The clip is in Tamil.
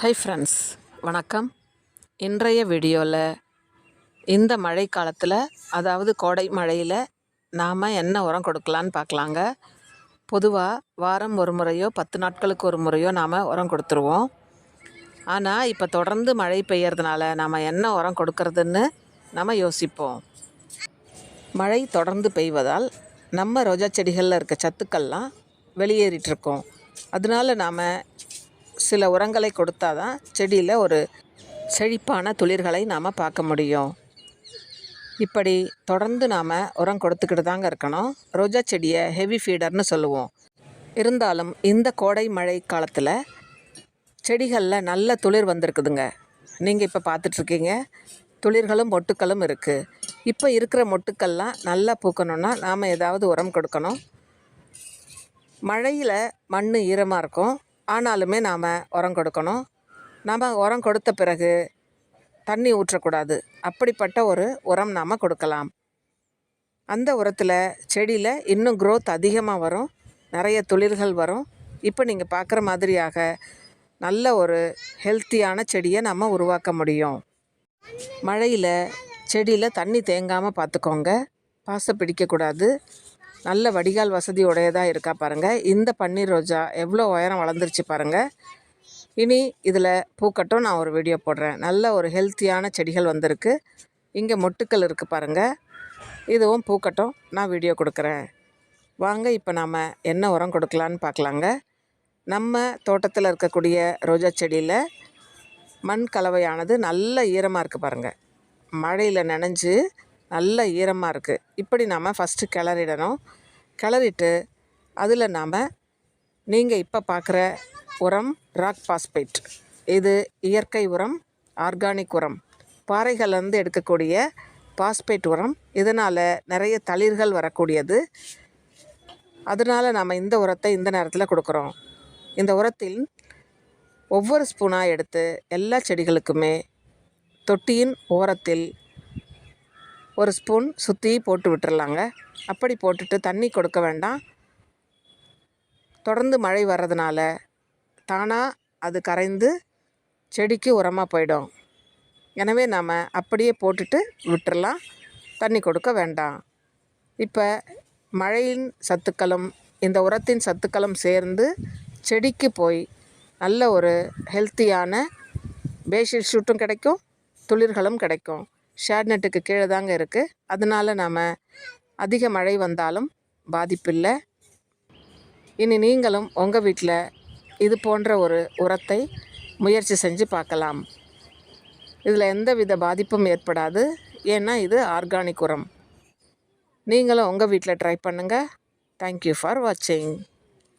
ஹை ஃப்ரெண்ட்ஸ் வணக்கம். இன்றைய வீடியோவில் இந்த மழை காலத்தில் அதாவது கோடை மழையில் நாம் என்ன உரம் கொடுக்கலான்னு பார்க்கலாங்க. பொதுவாக வாரம் ஒரு முறையோ பத்து நாட்களுக்கு ஒரு முறையோ நாம் உரம் கொடுத்துருவோம். ஆனால் இப்போ தொடர்ந்து மழை பெய்யறதுனால நாம் என்ன உரம் கொடுக்கறதுன்னு நம்ம யோசிப்போம். மழை தொடர்ந்து பெய்வதால் நம்ம ரோஜா செடிகளில் இருக்க சத்துக்கள்லாம் வெளியேறிட்டுருக்கோம் அதனால நாம் சில உரங்களை கொடுத்தா தான் செடியில் ஒரு செழிப்பான துளிர்களை நாம் பார்க்க முடியும். இப்படி தொடர்ந்து நாம் உரம் கொடுத்துக்கிட்டு தாங்க இருக்கணும். ரோஜா செடியை ஹெவி ஃபீடர்னு சொல்லுவோம். இருந்தாலும் இந்த கோடை மழை காலத்தில் செடிகளில் நல்ல துளிர் வந்திருக்குதுங்க. நீங்கள் இப்போ பார்த்துட்ருக்கீங்க. துளிர்களும் மொட்டுக்களும் இருக்குது இப்போ இருக்கிற மொட்டுக்கள்லாம் நல்லா பூக்கணுன்னா நாம் ஏதாவது உரம் கொடுக்கணும். மழையில் மண் ஈரமாக இருக்கும். ஆனாலுமே நாம் உரம் கொடுக்கணும். நாம் உரம் கொடுத்த பிறகு தண்ணி ஊற்றக்கூடாது. அப்படிப்பட்ட ஒரு உரம் நாம் கொடுக்கலாம். அந்த உரத்தில் செடியில் இன்னும் க்ரோத் அதிகமாக வரும். நிறைய துளிர்கள் வரும். இப்போ நீங்கள் பார்க்குற மாதிரியாக நல்ல ஒரு ஹெல்த்தியான செடியை நம்ம உருவாக்க முடியும். மழையில் செடியில் தண்ணி தேங்காமல் பார்த்துக்கோங்க பாசை பிடிக்கக்கூடாது. நல்ல வடிகால் வசதி உடையதாக இருக்கா பாருங்கள் இந்த பன்னீர் ரோஜா எவ்வளோ உயரம் வளர்ந்துருச்சு பாருங்கள் இனி இதில் பூக்கட்டும் நான் ஒரு வீடியோ போடுறேன். நல்ல ஒரு ஹெல்த்தியான செடிகள் வந்திருக்கு. இங்கே மொட்டுக்கள் இருக்குது பாருங்கள் இதுவும் பூக்கட்டும். நான் வீடியோ கொடுக்குறேன். வாங்க இப்போ நாம் என்ன உரம் கொடுக்கலான்னு பார்க்கலாங்க. நம்ம தோட்டத்தில் இருக்கக்கூடிய ரோஜா செடியில் மண் கலவையானது நல்ல ஈரமாக இருக்குது பாருங்கள் மழையில் நனைஞ்சு நல்ல ஈரமாக இருக்குது இப்படி நாம் ஃபஸ்ட்டு கிளறிடணும். கிளறிட்டு அதில் நாம் நீங்கள் இப்போ பார்க்குற உரம் ராக் பாஸ்பேட் இது இயற்கை உரம் ஆர்கானிக் உரம். பாறைகள்லேருந்து எடுக்கக்கூடிய பாஸ்பேட் உரம். இதனால் நிறைய தளிர்கள் வரக்கூடியது. அதனால் நாம் இந்த உரத்தை இந்த நேரத்தில் கொடுக்குறோம். இந்த உரத்தில் ஒவ்வொரு ஸ்பூனாக எடுத்து எல்லா செடிகளுக்குமே தொட்டியின் ஓரத்தில் ஒரு ஸ்பூன் சுற்றி போட்டு விட்டுறலாங்க. அப்படி போட்டுட்டு தண்ணி கொடுக்க வேண்டாம். தொடர்ந்து மழை வர்றதுனால தானாக அது கரைந்து செடிக்கு உரமாக போயிடும். எனவே நாம் அப்படியே போட்டுட்டு விட்டுறலாம். தண்ணி கொடுக்க வேண்டாம். இப்போ மழையின் சத்துக்களும் இந்த உரத்தின் சத்துக்களும் சேர்ந்து செடிக்கு போய் நல்ல ஒரு ஹெல்த்தியான பேஷிட் ஷூட்டும் கிடைக்கும் துளிர்களும் கிடைக்கும். ஷேட் நெட்டுக்கு கீழே தாங்க இருக்குது அதனால் நாம் அதிக மழை வந்தாலும் பாதிப்பில்லை இனி நீங்களும் உங்கள் வீட்டில் இது போன்ற ஒரு உரத்தை முயற்சி செஞ்சு பார்க்கலாம். இதில் எந்த வித பாதிப்பும் ஏற்படாது. ஏன்னா இது ஆர்கானிக் உரம். நீங்களும் உங்கள் வீட்டில் ட்ரை பண்ணுங்கள் தேங்க்யூ ஃபார் வாட்சிங்